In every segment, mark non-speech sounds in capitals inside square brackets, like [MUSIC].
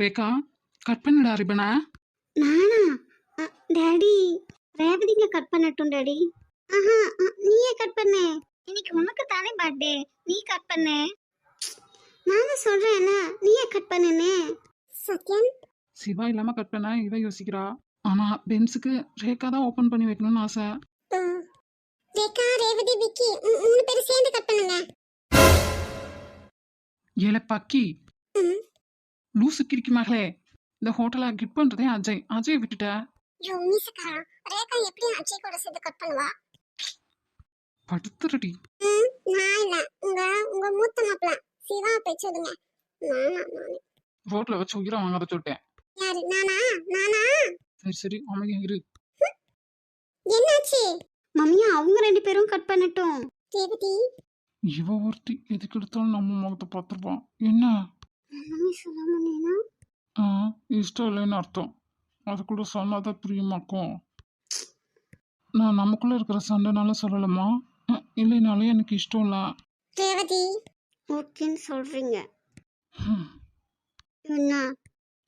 Rekha cut பண்ணுடா ரிபனா. நானா? டாடி ரேவதிங்க கட் பண்ணட்டும் டாடி. ஆஹா நீயே கட் பண்ணு. இன்னைக்கு உனக்கு தானே பர்த்டே நீ கட் பண்ணு. நானும் சொல்றேன் என்ன? நீயே கட் பண்ணுன்னு. சத்யன்? சிவா இல்லாம கட் பண்ண இவ யோசிக்கிறா. ஆனா பென்ஸுக்கு ரேகா தான் ஓபன் பண்ணி வைக்கணும்னு ஆசை. ரேகா ரேவதி விக்கி மூணு பேரும் சேர்ந்து கட் பண்ணுங்க. ஏல பக்கி. லூசு கிரிக்கி மகளே இந்த ஹோட்டலை கிட் பண்றதே அஜய். அஜய் விட்டுட்ட. யோ மீசக்காரா ரேகா எப்படி அஜய் கூட சேர்ந்து கட் பண்ணுவா? படுத்துருடி. ம், நான் இல்ல. உங்க உங்க மூத்த மாப்பிள்ள சிவா பேச்சுடுங்க நானா நானே. ரோட்ல வச்சு உயிரை வாங்காத சொல்லிட்டேன். யாரு? நானா? நானா? சரி சரி. அமைதியா இரு. என்னாச்சு? மம்மியா அவங்க ரெண்டு பேரும் கட் பண்ணட்டும். ரேவதி இவ ஒருத்தி எதுக்கு எடுத்தாலும் நம்ம முகத்தை பார்த்துருப்பான் என்ன? ஆ, இஷ்டம் இல்லைன்னு அர்த்தம். அது கூட சொன்னாதான் புரியுமாக்கும். நான் நமக்குள்ள இருக்கிற சண்டைனால சொல்லலாமா ம், இல்லைனாலும் எனக்கு இஷ்டம் இல்லை. ரேவதி ஓகேன்னு சொல்றீங்க. என்ன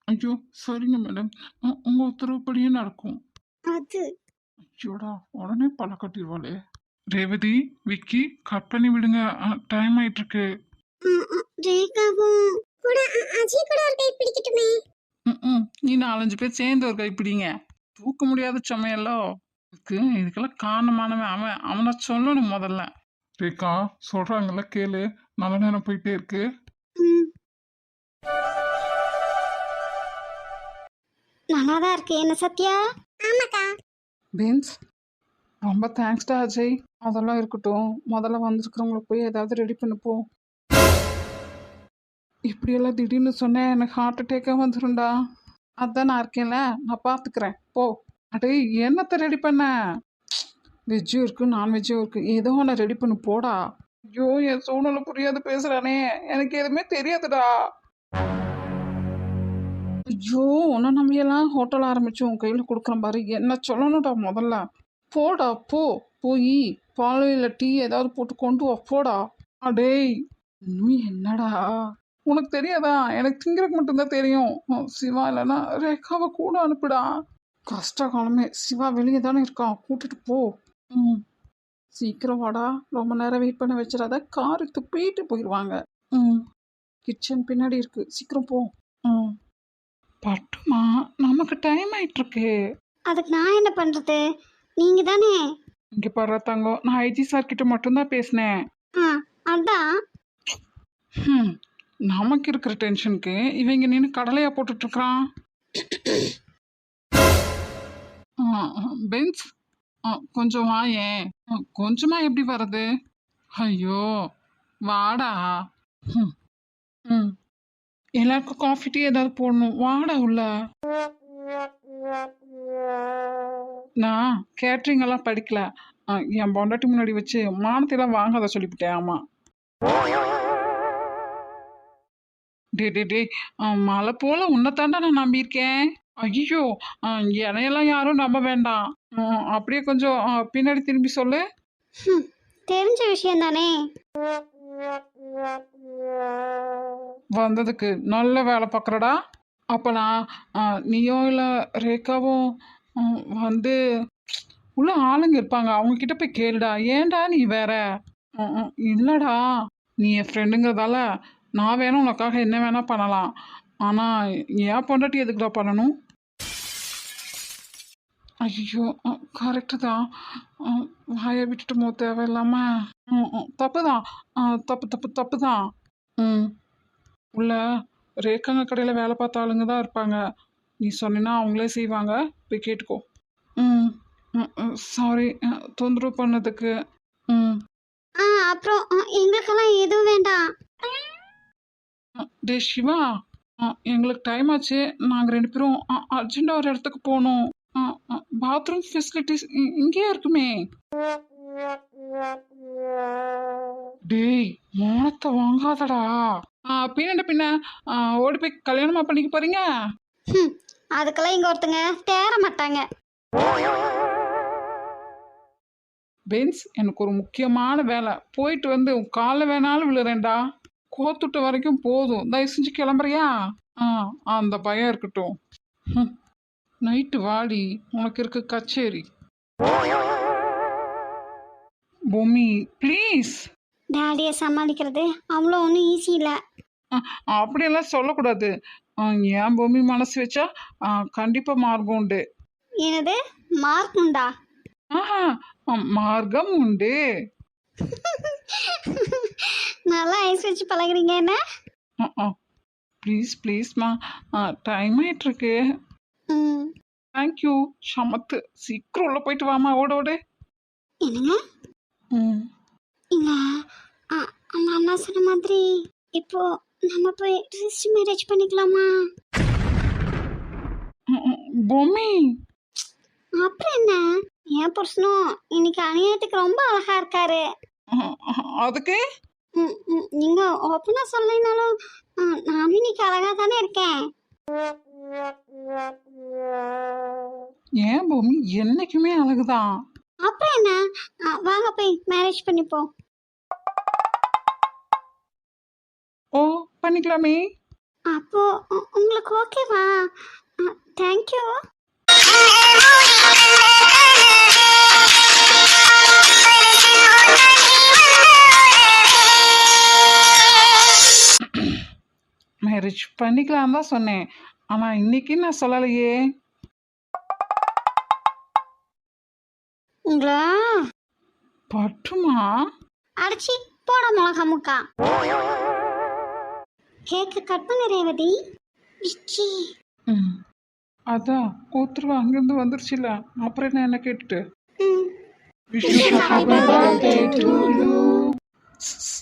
ஐயோ சரிங்க மேடம். உ- உங்க உத்தரவுப்படியே நடக்கும். அது? ஐயோடா உடனே பல கட்டிடுவாளே. ரேவதி விக்கி கட் பண்ணி விடுங்க. டைம் ஆயிட்டு இருக்கு ரேகாவும் கூட அ- அஜய் கூட ஒரு கை பிடிக்கட்டுமே. ம், ம். நீ நாலஞ்சு பேர் சேர்ந்து ஒரு கைப்பிடிங்க தூக்க முடியாத சமையலோ இதுக்கு இதுக்கெல்லாம் காரணமானவன் அவன். அவனை சொல்லணும் முதல்ல. ரேகா சொல்றாங்கல்ல கேளு. நல்ல நேரம் போயிட்டே இருக்கு. நல்லாதான் இருக்கு. என்ன சத்யா? ஆமாக்கா. பீன்ஸ் ரொம்ப தேங்க்ஸ்டா அஜய். அதெல்லாம் இருக்கட்டும். முதல்ல வந்திருக்கிறவங்களுக்கு போய் ஏதாவது ரெடி பண்ணு போ. இப்படியெல்லாம் திடீர்னு சொன்னேன் எனக்கு ஹார்ட் அட்டேக்காக வந்துடும்டா அதான் நான் இருக்கேன்ல நான் பார்த்துக்கிறேன் போ. அடே என்னத்தை ரெடி பண்ண? வெஜ்ஜும் இருக்கு நான்வெஜ்ஜும் இருக்கு. ஏதோ ஒன்று ரெடி பண்ணு போடா. ஐயோ என் சூழ்நிலை புரியாது பேசுகிறானே எனக்கு எதுவுமே தெரியாதுடா. ஐயோ உன்னை நம்பியெல்லாம் ஹோட்டல் ஆரம்பிச்சு உன் கையில் கொடுக்குற பாரு. என்ன சொல்லணும்டா முதல்ல. போடா போ. போய் பாலையில் டீ ஏதாவது போட்டு கொண்டு வா போடா. அடேய் இன்னும் என்னடா? உனக்கு தெரியாதா? எனக்கு திங்கிறதுக்கு மட்டும்தான் தெரியும். சிவா இல்லைன்னா ரேகாவை கூட அனுப்புடா. கஷ்ட காலமே. சிவா வெளியே தானே இருக்கான் கூட்டிட்டு போ. ம். சீக்கிரம் வாடா. ரொம்ப நேரம் வெயிட் பண்ண வச்சிடாத. காரு துப்பிட்டு போயிடுவாங்க ம். கிச்சன் பின்னாடி இருக்கு. சீக்கிரம் போ. ம். பட்டுமா நமக்கு டைம் ஆயிட்டு இருக்கு அதுக்கு நான் என்ன பண்றது? நீங்க தானே? இங்க பாரு தங்கம். நான் ஐஜி சார் கிட்ட மட்டும்தான் பேசினேன். ஆ அதான். ஹம், நமக்கு இருக்கிற டென்ஷனுக்கு இவங்க நின்று கடலையா போட்டுட்டு பென்ஸ் ஆ, கொஞ்சம் வாயேன் ஆ, கொஞ்சமா எப்படி வர்றது? ஐயோ வாடா. ம் எல்லாருக்கும் காஃபி டீ ஏதாவது போடணும். வாடா உள்ள. நான் கேட்ரிங் எல்லாம் படிக்கல. என் பொண்டாட்டி முன்னாடி வச்சு மானத்தையெல்லாம் வாங்காத சொல்லிவிட்டேன் ஆமா. டே டே டே மலை போல உன்னைத்தாண்டா நான் நம்பியிருக்கேன். ஐயோ என்னையெல்லாம் யாரும் நம்ப வேண்டாம். அப்படியே கொஞ்சம் பின்னாடி திரும்பி சொல்லு. தெரிஞ்ச விஷயம் தானே. வந்ததுக்கு நல்ல வேலை பார்க்குறடா. அப்போ நான் நீயும் இல்லை ரேகாவும் வந்து உள்ள ஆளுங்க இருப்பாங்க. அவங்க கிட்ட போய் கேளுடா. ஏன்டா நீ வேற? இல்லடா. நீ என் ஃப்ரெண்டுங்கிறதால நான் வேணும் உனக்காக என்ன வேணால் பண்ணலாம். ஆனால் ஏன் பொண்டாட்டி எதுக்குடா பண்ணணும்? ஐயோ கரெக்டு தான் வாயை விட்டுட்டு மோ தேவையில்லாமல் ம், தப்பு தான் தப்பு தப்பு தப்பு தான் ம். உள்ள ரேக்காங்க கடையில் வேலை பார்த்த ஆளுங்க தான் இருப்பாங்க. நீ சொன்னீன்னா அவங்களே செய்வாங்க. போய் கேட்டுக்கோ. ம். சாரி தொந்தரவு பண்ணதுக்கு. ம். அப்புறம் ஆ, எங்களுக்கெல்லாம் எதுவும் வேண்டாம். டே சிவா. எங்களுக்கு டைம் ஆச்சு. நாங்கள் ரெண்டு பேரும் அர்ஜென்ட்டாக ஒரு இடத்துக்கு போகணும். பாத்ரூம் ஃபெசிலிட்டிஸ் இங்கேயே இருக்குமே. டேய் மோனத்தை வாங்காதடா. பின்னாடி பின்ன ஓடி போய் கல்யாணமா பண்ணிக்க போறீங்க? அதுக்கெல்லாம் இங்க ஒருத்தங்க தேற மாட்டாங்க. பென்ஸ் எனக்கு ஒரு முக்கியமான வேலை. போயிட்டு வந்து உன் காலில் வேணாலும் விழுறேன்டா. கோத்துட்டு வரைக்கும் போதும். தயவு செஞ்சு கிளம்புறியா? ஆ அந்த பயம் இருக்கட்டும். நைட்டு வாடி. உனக்கு இருக்கு கச்சேரி. பொம்மி ப்ளீஸ். டேடியை சமாளிக்கிறது அவ்வளோ ஒன்றும் ஈஸி இல்லை. அப்படியெல்லாம் சொல்லக்கூடாது. என் பொம்மி மனசு வச்சா? ஆ, கண்டிப்பா மார்க்கம் உண்டு. என்னது? மார்க் உண்டா? ஆஹா மார்க்கம் உண்டு. [LAUGHS] நல்லா ஐஸ் வச்சு பழகுறீங்க என்ன? ப்ளீஸ் ப்ளீஸ்மா டைம் ஆயிட்டு இருக்கு ம். தேங்க்யூ சமத்து. சீக்கிரம் உள்ள போயிட்டு வாமா ஓட ஓடு. என்னங்க? ம். இல்ல. அந்த அண்ணா சொன்ன மாதிரி இப்போ நம்ம போய் ரிஜிஸ்டர் மேரேஜ் பண்ணிக்கலாமா? பொம்மி அப்புறம் என்ன? என் புருஷனும் இன்னைக்கு அநியாயத்துக்கு ரொம்ப அழகா இருக்காரு. அதுக்கு? ம், ம், நீங்க ஓப்பனா சொல்லலைனாலும் நானும் இன்னைக்கு அழகா தானே இருக்கேன். ஏன் பொம்மி என்னைக்குமே அழகுதான். அப்புறம் என்ன? வாங்க போய் மேரேஜ் பண்ணிப்போம் ஓ பண்ணிக்கலாமே. அப்போ உ- உங்களுக்கு ஓகேவா? தேங்க்யூ மேரேஜ் பண்ணிக்கலாம் தான் சொன்னேன். ஆனா இன்னைக்கு நான் சொல்லலையே. பட்டுமா? அடிச்சி போட மிளகா முக்கா. கேக்கு கட் பண்ண ரேவதி. அதான் ஒருத்தர் அங்கிருந்து வந்துருச்சுல. அப்புறம் என்ன என்ன கேட்டுட்டு? [LAUGHS] [LAUGHS]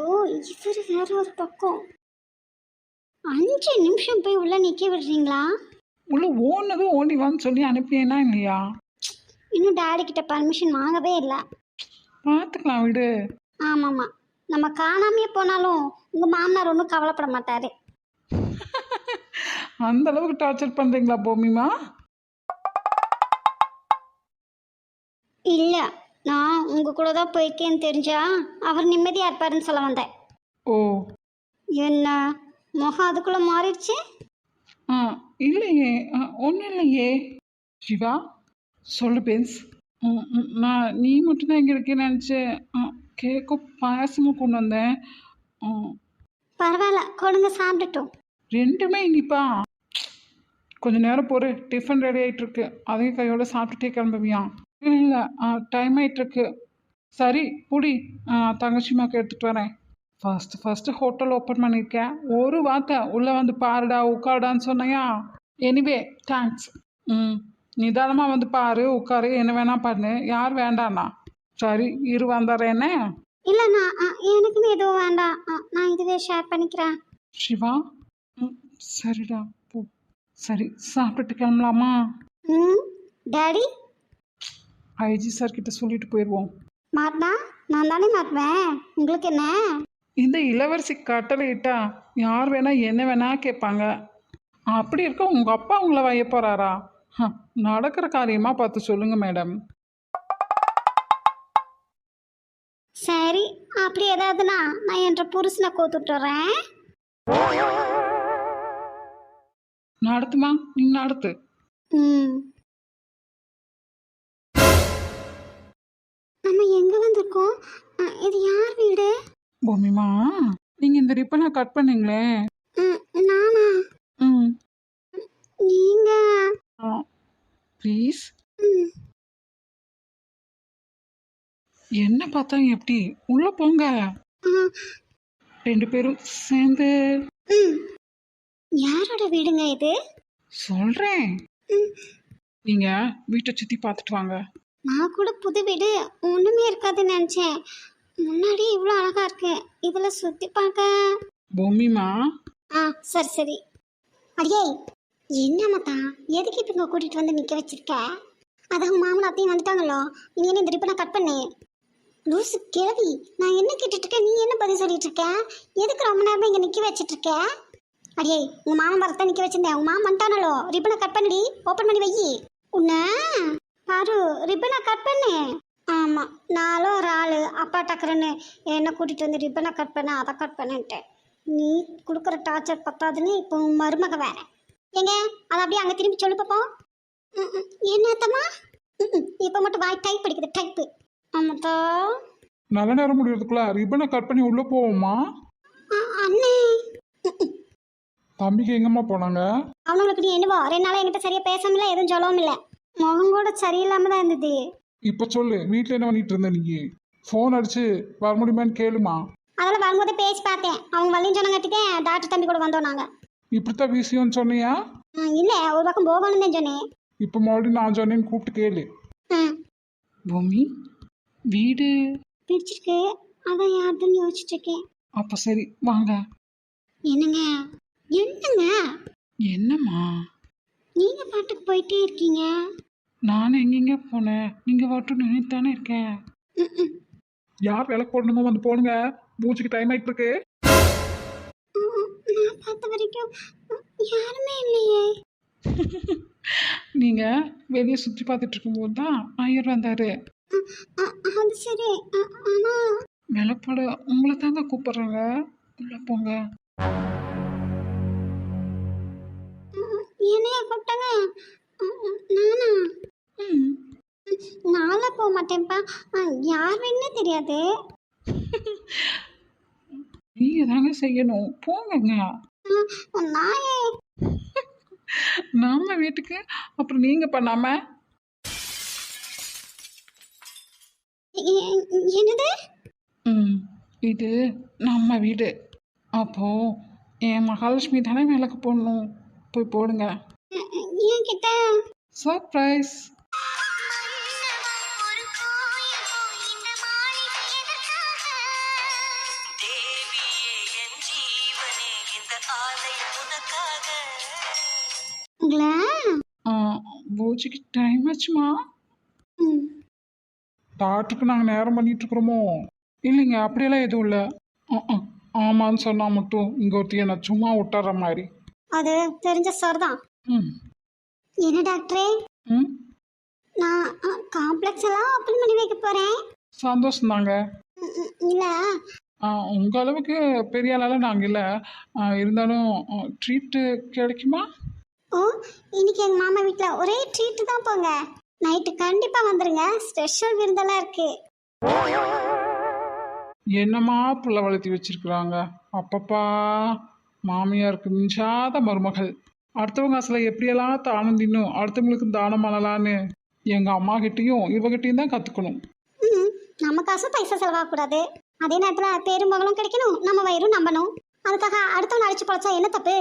ஐயோ இவர் வேற ஒரு பக்கம். அஞ்சு நிமிஷம் போய் உள்ள நிக்க விடுறீங்களா? உள்ள ஓடுனதும் ஓடி வான்னு சொல்லி அனுப்பினேனா இல்லையா? இன்னும் டாடி கிட்ட பர்மிஷன் வாங்கவே இல்லை. பார்த்துக்கலாம் விடு. ஆமாம்மா. நம்ம காணாமையே போனாலும் உங்க மாமனார் ஒன்றும் கவலைப்பட மாட்டாரு. [LAUGHS] அந்த அளவுக்கு டார்ச்சர் பண்றீங்களா பூமிமா இல்லை. நான் உங்க கூட தான் போயிருக்கேன்னு தெரிஞ்சா அவர் நிம்மதியா இருப்பாருன்னு சொல்ல வந்தேன். ஓ. என்ன? முகம் அதுக்குள்ள மாறிடுச்சு? ஆ இல்லையே. ஒன்றும் இல்லையே. சிவா சொல்லு பென்ஸ். நான் நீ மட்டும்தான் இங்கே இருக்கேன்னு நினச்சேன். கேக்கும் பாயசமும் கொண்டு வந்தேன். பரவாயில்ல கொடுங்க சாப்பிட்டுட்டோம் ரெண்டுமே இனிப்பா. கொஞ்ச நேரம் பொறு டிஃபன் ரெடி ஆயிட்டு இருக்கு. அதையும் கையோட சாப்பிட்டுட்டே கிளம்புவியா? இல்லை டைம் ஆயிட்டு இருக்கு சரி புடி தங்கச்சிமாக்கு எடுத்துட்டு வரேன். ஃபர்ஸ்ட் ஃபர்ஸ்ட் ஹோட்டல் ஓப்பன் பண்ணியிருக்கேன் ஒரு வார்த்தை உள்ளே வந்து பாருடா உட்காருடான்னு சொன்னையா? எனிவே தேங்க்ஸ் ம் நிதானமாக வந்து பாரு உட்காரு என்ன வேணா பண்ணு. யார் வேண்டாண்ணா சரி இரு வந்துடுறேனே இல்லை நான் அ, எனக்குன்னு எதுவும் வேண்டாம். நான் இதுவே ஷேர் பண்ணிக்கிறேன். சிவா? ம் சரிடா போ. சரி சாப்பிட்டுட்டு கிளம்பலாமா? ம் டாடி? ஐஜி சார் கிட்ட சொல்லிட்டு போயிடுவோம் மாட்டினா நான் தானே மாட்டுவேன் உங்களுக்கு என்ன? இந்த இளவரசி கட்டளையிட்டா யார் வேணா என்ன வேணா கேட்பாங்க. அப்படி இருக்க உங்க அப்பா உங்களை வைய போறாரா? நடக்கிற காரியமா பார்த்து சொல்லுங்க மேடம். சரி அப்படி ஏதாவதுனா நான் என்ற புருஷனை கோத்துட்டு வரேன் நடத்துமா? நீ நடத்து. ம். எங்க வந்திருக்கோம்? இது யார் வீடு? பூமிமா நீங்க இந்த ரிப்பனை கட் பண்ணீங்களே. நானா? ம். நீங்க? ப்ளீஸ். ம், என்ன பார்த்தா எப்படி? உள்ள போங்க. ரெண்டு பேரும் சேர்ந்து. யாரோட வீடுங்க இது? சொல்றேன். நீங்க வீட்டை சுத்தி பார்த்துட்டு வாங்க. நான் கூட புது வீடு ஒண்ணுமே இருக்காதுன்னு நினைச்சேன். முன்னாடி இவ்வளோ அழகா இருக்கு. இதுல சுத்தி பார்க்க. பூமிமா ஆ சரி சரி. அடியே என்ன மத்தா எதுக்கு இப்போ இங்கே கூட்டிட்டு வந்து நிக்க வச்சிருக்க? அதான் உன் மாமன் அத்தையும் வந்துட்டாங்களோ? நீ என்ன இந்த ரிப்பனை கட் பண்ணு. லூசு கிழவி நான் என்ன கேட்டுட்டு இருக்கேன் நீ என்ன பதில் சொல்லிட்டு இருக்க எதுக்கு ரொம்ப நேரமா இங்க நிக்க வச்சிட்டு இருக்க அடியே உங்க மாமன் வரத்தான் நிக்க வச்சிருந்தேன். உங்க மாமன் வந்துட்டானோ ரிப்பனை கட் பண்ணி ஓப்பன் பண்ணி வை உன்ன? பாரு ரிப்பனை கட் பண்ணு. ஆமா நானும் ஒரு ஆளு அப்பா டக்குறன்னு என்ன கூட்டிட்டு வந்து ரிப்பனை கட் பண்ண அதை கட் பண்ணிட்டேன் நீ கொடுக்குற டார்ச்சர் பத்தாதுன்னு இப்போ உன் மருமக வேற. ஏங்க அதை அப்படியே அங்கே திரும்பி சொல்லு பாப்போம். ம், ம். என்ன அத்தம்மா? இப்போ மட்டும் வாய் டைப் படிக்குது டைப்பு ஆமாத்தா நல்ல நேரம் முடியறதுக்குள்ள ரிப்பனை கட் பண்ணி உள்ள போவோமா அண்ணே. தம்பிக்கு எங்கம்மா போனாங்க? அவனுங்களுக்கு நீ என்னவோ ரெண்டு நாளாக என்கிட்ட சரியா பேசாமல எதுவும் சொல்லவும் இல்லை. முகம் கூட சரியில்லாம தான் இருந்தது. இப்ப சொல்லு வீட்ல என்ன பண்ணிட்டு இருந்த நீ? ஃபோன் அடிச்சு வர முடியுமான்னு கேளுமா. அதெல்லாம் வரும்போதே பேசி பார்த்தேன். அவங்க வள்ளின்னு சொன்னங்காட்டிக்கே டாக்டர் தம்பி கூட வந்தோம் நாங்கள் இப்படித்தான் விஷயம்னு சொன்னியா? இல்லை ஒரு பக்கம் போகணும்னு தான் சொன்னேன். இப்போ மறுபடியும் நான் சொன்னேன்னு கூப்பிட்டு கேளு. ம் பூமி வீடு. பிடிச்சிருக்கு அதான் யாருன்னு யோசிச்சுட்டு இருக்கேன். அப்ப சரி வாங்க. என்னங்க? என்னங்க? என்னம்மா? நீங்க பாட்டுக்கு போயிட்டே இருக்கீங்க? நான் எங்கெங்க போனேன். நீங்க வாட்டும் நினைத்தானே இருக்கேன். யார் வேலை போடணுமோ வந்து போனுங்க பூச்சிக்கு டைம் ஆயிட்டு இருக்கு. நான் பார்த்த வரைக்கும் யாருமே இல்லையே. [LAUGHS] நீங்க வெளியே சுற்றி பார்த்துட்டு இருக்கும்போது தான் ஐயர் வந்தாரு. அது சரி. அ- ஆனா வேலைப்பாடு உங்களை தாங்க கூப்பிடுறாங்க. உள்ள போங்க. என்னையா கூப்பிட்டாங்க. ம், நானா? ம். நான்லாம் போக மாட்டேன்ப்பா. அ, யாருன்னே தெரியாது. நீங்க தாங்க செய்யணும்? போங்கங்க. ம், நான் நாம வீட்டுக்கு அப்புறம் நீங்க பண்ணாம. என்னது? ம் இது நம்ம வீடு. அப்போ என் மகாலட்சுமி தானே வேலைக்கு போடணும். போய் போடுங்க. சர்ப்ரைஸ் பூஜைக்கு டைம் ஆச்சுமா? டாக்டருக்கு நாங்கள் நேரம் பண்ணிட்டு இருக்கிறோமோ இல்லைங்க அப்படியெல்லாம் எதுவும் இல்லை. ஆமான்னு சொன்னால் மட்டும் இங்கே ஒருத்தி என்னை சும்மா விட்டுற மாதிரி. அது தெரிஞ்ச சார் தான். என்ன டாக்டரே ம். நான் காம்ப்ளெக்ஸ் எல்லாம் ஓப்பன் பண்ணி வைக்க போறேன். சந்தோஷம்தாங்க. ம், ம், இல்ல. உங்கள் அளவுக்கு பெரிய ஆளால நாங்கள் இல்லை. இருந்தாலும் ட்ரீட்டு கிடைக்குமா? ஓ இன்னைக்கு எங்க மாமா வீட்ல ஒரே ட்ரீட் தான் போங்க. நைட்டு கண்டிப்பா வந்துருங்க. ஸ்பெஷல் விருந்தெல்லாம் இருக்கு. என்னம்மா புள்ள வளர்த்தி வச்சிருக்கிறாங்க? அப்பப்பா. மாமியாருக்கு மிஞ்சாத மருமகள். அடுத்தவங்க அசலை எப்படியெல்லாம் தானம் தின்னும் அடுத்தவங்களுக்கு தானம் பண்ணலான்னு எங்கள் அம்மா கிட்டேயும் இவகிட்டையும் தான் கற்றுக்கணும் ம் நம்ம காசு பைசா செலவாகக்கூடாது. அதே நேரத்தில் பெருமகளும் கிடைக்கணும். நம்ம வயிறும் நம்பணும். அதுக்காக அடுத்தவங்க அழைச்சி பழச்சா என்ன தப்பு?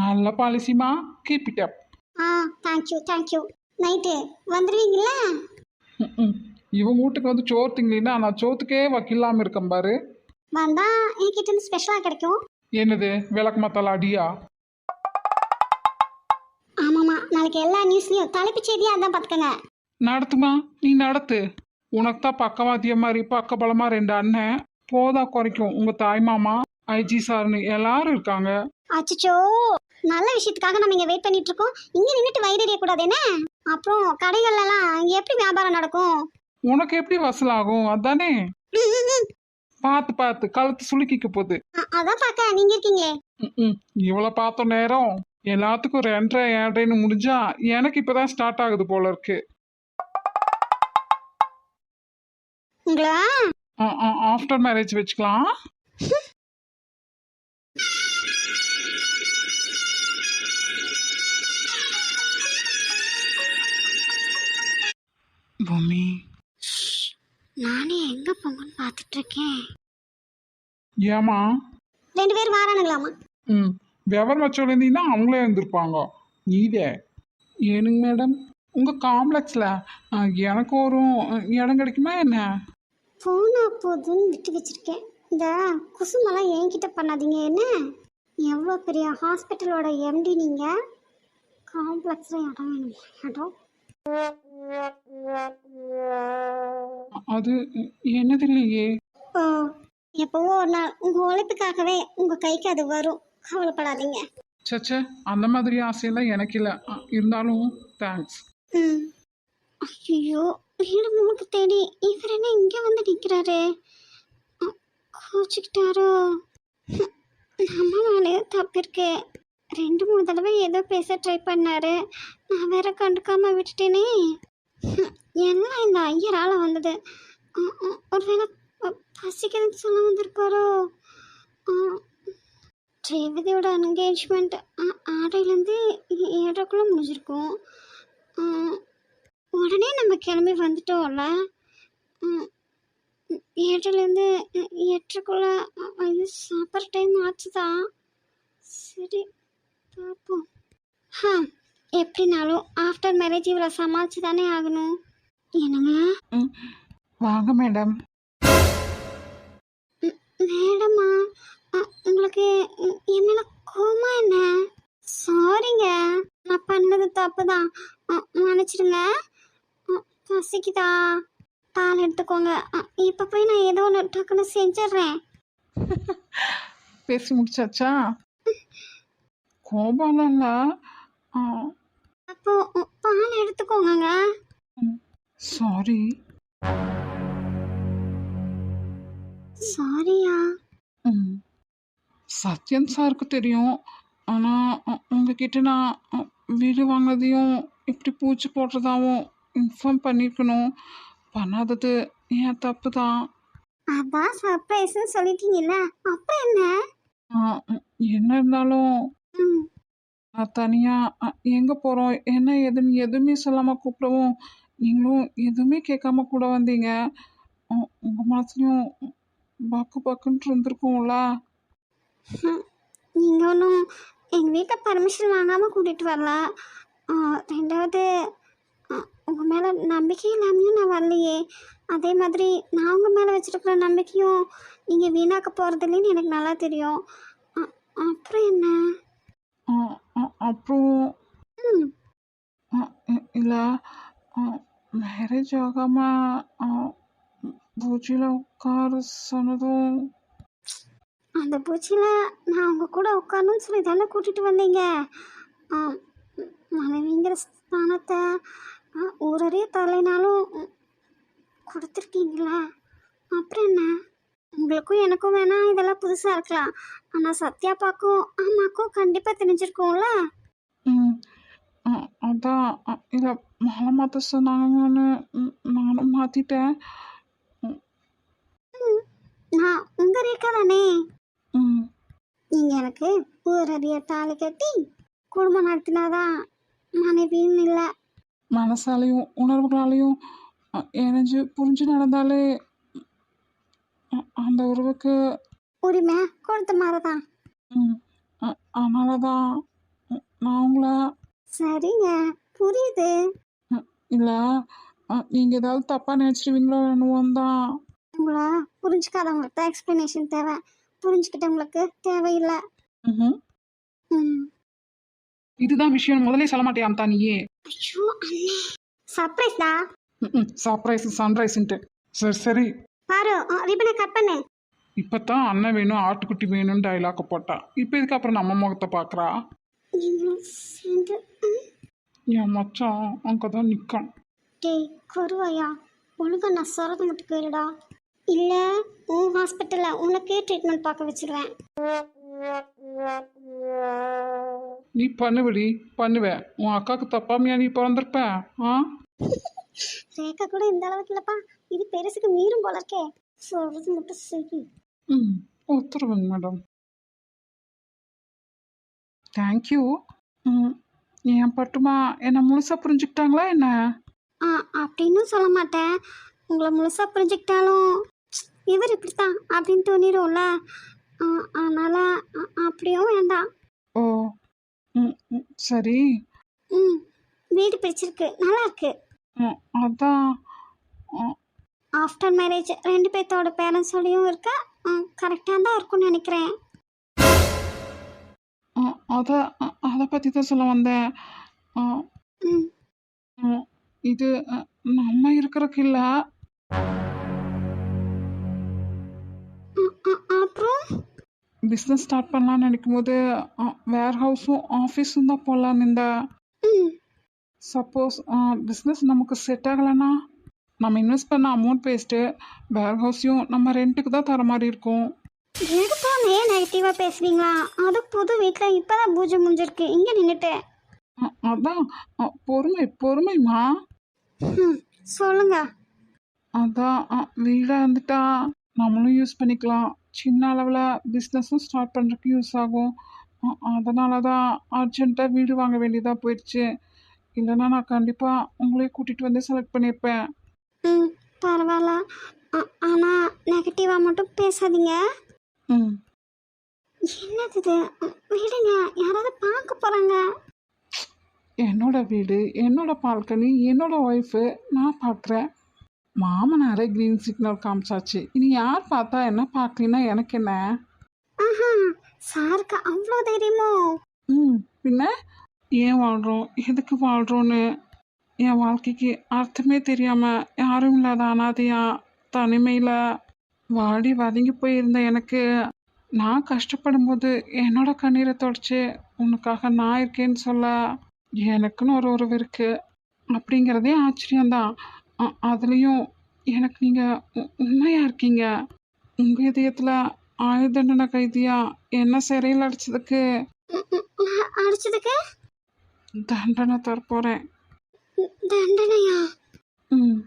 நல்ல பாலிசிமா keep it up ah thank you thank you night வந்துடுவீங்களா இவங்க வீட்டுக்கு வந்து சோறு திங்கலின்னா நான் சோத்துக்கே வக்கில்லாமல் இருக்கேன் பாரு. வந்தா என்கிட்ட ஸ்பெஷலாக கிடைக்கும். என்னது விளக்கு மத்தால அடியா ஆமாம்மா நாளைக்கு எல்லா நியூஸ்லையும் தலைப்புச் செய்தியாக அதான் பார்த்துக்கங்க. நடத்துமா? நீ நடத்து. உனக்கு தான் பக்கவாத்திய மாதிரி பக்கபலமா ரெண்டு அண்ணன். போதா குறைக்கும். உங்க தாய் மாமா ஐஜி சார்னு எல்லாரும் இருக்காங்க. அச்சச்சோ நல்ல விஷயத்துக்காக நம்ம இங்கே வெயிட் பண்ணிட்டு இருக்கோம் இங்கே நின்றுட்டு வயிறு கூடாது என்ன? அப்புறம் கடைகள்லாம் இங்கே எப்படி வியாபாரம் நடக்கும்? உனக்கு எப்படி வசூலாகும்? அதானே. பார்த்து பார்த்து கழுத்து சுளுக்கிக்க போகுது. அதான் பார்க்க நீங்கள் இருக்கீங்களே? ம்ம். இவ்வளோ பார்த்த நேரம் எல்லாத்துக்கும் ரெண்டரை ஏழரைன்னு முடிஞ்சா எனக்கு இப்பதான் ஸ்டார்ட் ஆகுது போல இருக்கு. உங்களா? ஆஃப்டர் மேரேஜ் வச்சுக்கலாம். பூமி நானே எங்கே போங்கன்னு பார்த்துட்டு இருக்கேன் ஏமா ரெண்டு பேரும் வாரானுங்களாமா ம் விவரம் வச்சோட இருந்தீங்கன்னா அவங்களே இருந்திருப்பாங்க. நீதே. ஏனுங்க மேடம்? உங்கள் காம்ப்ளெக்ஸில் எனக்கு ஒரு இடம் கிடைக்குமா என்ன? போனா போதுன்னு விட்டு வச்சிருக்கேன். இந்த குசுமெல்லாம் என்கிட்ட பண்ணாதீங்க என்ன? எவ்வளோ பெரிய ஹாஸ்பிட்டலோட எம்டி நீங்கள் காம்ப்ளெக்ஸில் இடம் வேணும்? இடம் அது என்னது இல்லையே? ஓ எப்போவோ ஒரு நாள் உங்கள் உழைப்புக்காகவே உங்கள் கைக்கு அது வரும். கவலைப்படாதீங்க. சச்சே அந்த மாதிரி ஆசையெல்லாம் எனக்கு இல்லை. இருந்தாலும் தேங்க்ஸ் ஐயோ வீடு முழுக்க தேடி இவர் என்ன இங்கே வந்து நிற்கிறாரு கோச்சிக்கிட்டாரோ? நம்ம மேலே தப்பு இருக்கு. ரெண்டு மூணு தடவை ஏதோ பேச ட்ரை பண்ணாரு. நான் வேற கண்டுக்காம விட்டுட்டேனே. எல்லாம் இந்த ஐயரால வந்தது? ஒருவேளை ப- பசிக்குதுன்னு சொல்ல வந்திருக்காரோ? ஆ, ரேவதியோட என்கேஜ்மெண்ட் ஆடையிலேருந்து ஏழரைக்குள்ளே முடிஞ்சிருக்கும். ஆ, உடனே நம்ம கிளம்பி வந்துட்டோம்ல? ம், ஏழுலேருந்து எட்டுக்குள்ள இது சாப்பிட்ற டைம் ஆச்சுதான் சரி. பார்ப்போம் ஹா எப்படினாலும் ஆஃப்டர் மேரேஜ் இவ்வளோ சமாளிச்சு தானே ஆகணும். என்னங்க? வாங்க மேடம். மேடமா? அ, உங்களுக்கு என் மேல கோமா என்ன? சாரிங்க நான் பண்ணது தப்பு தான் மன்னிச்சிடுங்க. அ, பசிக்குதா? பால் எடுத்துக்கோங்க. அ, இப்போ போய் நான் ஏதோ ஒன்று டக்குன்னு செஞ்சிடுறேன். பேசி முடிச்சாச்சா? கோபாலம் இல்ல ஆ. அப்போ அ, பால் எடுத்துக்கோங்கங்க. சாரி. சாரியா? ம். சத்யன் சாருக்கு தெரியும். ஆனால் உங்ககிட்ட நான் அ, வீடு வாங்கினதையும் இப்படி பூச்சி போடுறதாவும் இன்ஃபார்ம் பண்ணியிருக்கணும் பண்ணாதது என் தப்பு தான் அதான் சர்ப்ரைஸ்னு சொல்லிட்டீங்கல்ல. அப்புறம் என்ன? என்ன இருந்தாலும் ம் நான் தனியாக எங்கே போகிறோம் என்ன ஏதுன்னு எதுவுமே சொல்லாமல் கூப்பிடவும் நீங்களும் எதுவுமே கேட்காம கூட வந்தீங்க. உங்கள் மனசுலயும் பக்கு பக்குன்ட்டு இருந்திருக்கும்ல? நீங்க ஒன்றும் எங்கள் வீட்டில் பர்மிஷன் வாங்காமல் கூட்டிகிட்டு வரல. ஆ, ரெண்டாவது உங்கள் மேலே நம்பிக்கை இல்லாமையும் நான் வரலையே. அதே மாதிரி நான் உங்கள் மேலே வச்சுருக்கிற நம்பிக்கையும் நீங்கள் வீணாக்க போகிறதில்லன்னு எனக்கு நல்லா தெரியும். அ- அப்புறம் என்ன? ஆ, ஆ, அப்புறம் ம். இல்லை மேரேஜ் ஆகாமல் பூஜையில் உட்கார சொன்னதும் அந்த பூச்சியில் நான் உங்கள் கூட உட்காரணும்னு சொல்லி தானே கூட்டிகிட்டு வந்தீங்க. ஆ, மனைவிங்கிற ஸ்தானத்தை ஆ, ஊரறிய தலைனாலும் ம், கொடுத்துருக்கீங்களா? அப்புறம் என்ன? உங்களுக்கும் எனக்கும் வேணா இதெல்லாம் புதுசாக இருக்கலாம். ஆனால் சத்யாப்பாக்கும் அம்மாக்கும் கண்டிப்பாக தெரிஞ்சிருக்கும்ல? ம், அதான். இல்லை மாலை மாற்ற சொன்னாங்கன்னு நானும் மாற்றிட்டேன் நான் உங்கள் ரேக்கா தானே? ம். நீங்கள் எனக்கு ஊரறிய தாலி கட்டி குடும்பம் நடத்தினாதான் மனைவியும் இல்லை. மனசாலையும் உணர்வுகளாலையும் இணைஞ்சு புரிஞ்சு நடந்தாலே அந்த உறவுக்கு உரிமை கொடுத்த மாதிரி தான் ம், அ- அதனால தான் ம், நான் உங்களை சரிங்க. புரியுது. இல்லை நீங்கள் ஏதாவது தப்பாக நினச்சிடுவீங்களோ என்னவோன்னு தான் உங்களை புரிஞ்சுக்காதவங்களுக்கு தான் எக்ஸ்ப்ளனேஷன் தேவை புரிஞ்சுக்கிட்டவங்களுக்கு தேவையில்லை. ம்ஹும். ம். இதுதான் விஷயம். முதல்ல சொல்ல மாட்டேன் தான் நீயே. ஐயோ அண்ணே. சர்ப்ரைஸ் தான் ம் சர்ப்ரைஸ் சன்ரைஸ்ன்ட்டு சரி சரி. பாரு ரிப்பனை கட் பண்ணு. இப்போ தான் அண்ணன் வேணும் ஆட்டுக்குட்டி வேணும்னு டைலாக் போட்டா. இப்போ இதுக்கு அப்புறம் நம்ம முகத்தை பார்க்குறா. என் மச்சான் அங்கே தான் நிற்கான் டேய் கருவாயா? ஒழுங்கா நான் சொல்கிறது மட்டும் கேளுடா. இல்லை உன் ஹாஸ்பிட்டலில் உனக்கே ட்ரீட்மெண்ட் பார்க்க வச்சிருவேன். நீ பண்ணுவடி பண்ணுவேன் உன் அக்காவுக்கு தப்பாமையா நீ பிறந்திருப்ப ஆ? [LAUGHS] ரேக்கா கூட இந்த அளவுக்கு இல்லைப்பா. இது பெருசுக்கு மீறும் போல இருக்கே. சொல்கிறது மட்டும் சரி. ம் ஒத்துருவேங்க மேடம். தேங்க்யூ ம் என் பட்டுமா என்னை முழுசாக புரிஞ்சுக்கிட்டாங்களா என்ன? ஆ அப்படின்னும் சொல்ல மாட்டேன். உங்களை முழுசாக புரிஞ்சுக்கிட்டாலும் இவர் இப்படித்தான் அப்படின்னு தோணிடும்ல அதனால அப்படியும் வேண்டாம். ஓ ம் சரி. ம் வீடு பிடிச்சிருக்கு நல்லா இருக்கு. அதான். ஆஃப்டர் மேரேஜ் ரெண்டு பேர்த்தோட பேரண்ட்ஸோடையும் இருக்க. கரெக்டாக தான் இருக்கும்னு நினைக்கிறேன். அதை அதை பற்றி தான் சொல்ல வந்தேன். இது நம்ம இருக்கிறதுக்கு இல்லை. அப்புறம்? பிஸ்னஸ் ஸ்டார்ட் பண்ணலான்னு நினைக்கும் போது வேர் ஹவுஸும் ஆஃபீஸும் தான் போடலான்னு இந்த சப்போஸ் பிஸ்னஸ் நமக்கு செட் ஆகலைன்னா நம்ம இன்வெஸ்ட் பண்ண அமௌண்ட் வேஸ்ட்டு வேர் ஹவுஸையும் நம்ம ரெண்ட்டுக்கு தான் தர மாதிரி இருக்கும். எடுத்தோடனே நெகட்டிவாக பேசுறீங்களா? அது புது வீட்டில் இப்போ தான் பூஜை முடிஞ்சிருக்கு. இங்கே நின்றுட்டேன் அ- அதான். அ, பொறுமை பொறுமைம்மா. ம் சொல்லுங்க. அதான். அ, வீடா இருந்துட்டா நம்மளும் யூஸ் பண்ணிக்கலாம். சின்ன அளவில் பிஸ்னஸும் ஸ்டார்ட் பண்ணுறதுக்கு யூஸ் ஆகும். அதனால தான் அர்ஜென்ட்டாக வீடு வாங்க வேண்டியதாக போயிடுச்சு. இல்லைன்னா நான் கண்டிப்பாக உங்களே கூட்டிகிட்டு வந்து செலக்ட் பண்ணியிருப்பேன். ம் பரவாயில்ல ஆ- ஆனா நெகட்டிவாக மட்டும் பேசாதீங்க. ம். என்னது இது? விடுங்க. யாராவது பார்க்க போகிறாங்க என்னோட வீடு என்னோட பால்கனி என்னோட ஒய்ஃபு நான் பார்க்குறேன். மாமனாரே க்ரீன் சிக்னல் காமிச்சாச்சு. இனி யார் பார்த்தா என்ன பார்க்கலன்னா எனக்கு என்ன? ஆஹா சாருக்கு அவ்வளோ தைரியமோ? ம் பின்ன ஏன் வாழ்கிறோம் எதுக்கு வாழ்கிறோன்னு என் வாழ்க்கைக்கு அர்த்தமே தெரியாமல் யாரும் இல்லாத அனாதையா தனிமையில் வாடி வதங்கி போயிருந்த எனக்கு. நான் கஷ்டப்படும் போது என்னோட கண்ணீரை தொடச்சி உனக்காக நான் இருக்கேன்னு சொல்ல எனக்குன்னு ஒரு உறவு இருக்குது அப்படிங்கிறதே ஆச்சரியம்தான். அதுலேயும் எனக்கு நீங்கள் உண்மையாக இருக்கீங்க. உங்கள் இதயத்தில் ஆயுத தண்டனை கைதியா என்ன சிறையில் அடிச்சதுக்கு? அடிச்சதுக்கு? தண்டனை தரப்போகிறேன் தண்டனையா? ம்.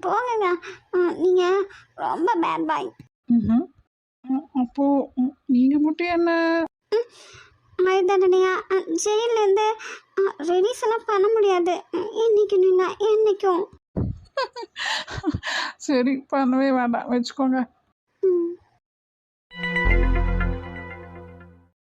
போங்க நீங்கள் ரொம்ப பேட் பாய் ம்ஹும். அ- அப்போ ம், நீங்க மட்டும் என்ன? ஆயுத தண்டனையா ஜெயிலேருந்து ரிலீஸ் எல்லாம் பண்ண முடியாது. என்னைக்கும் இல்லை என்னைக்கும். [LAUGHS] சரி பண்ணவே வேண்டாம். வச்சுக்கோங்க.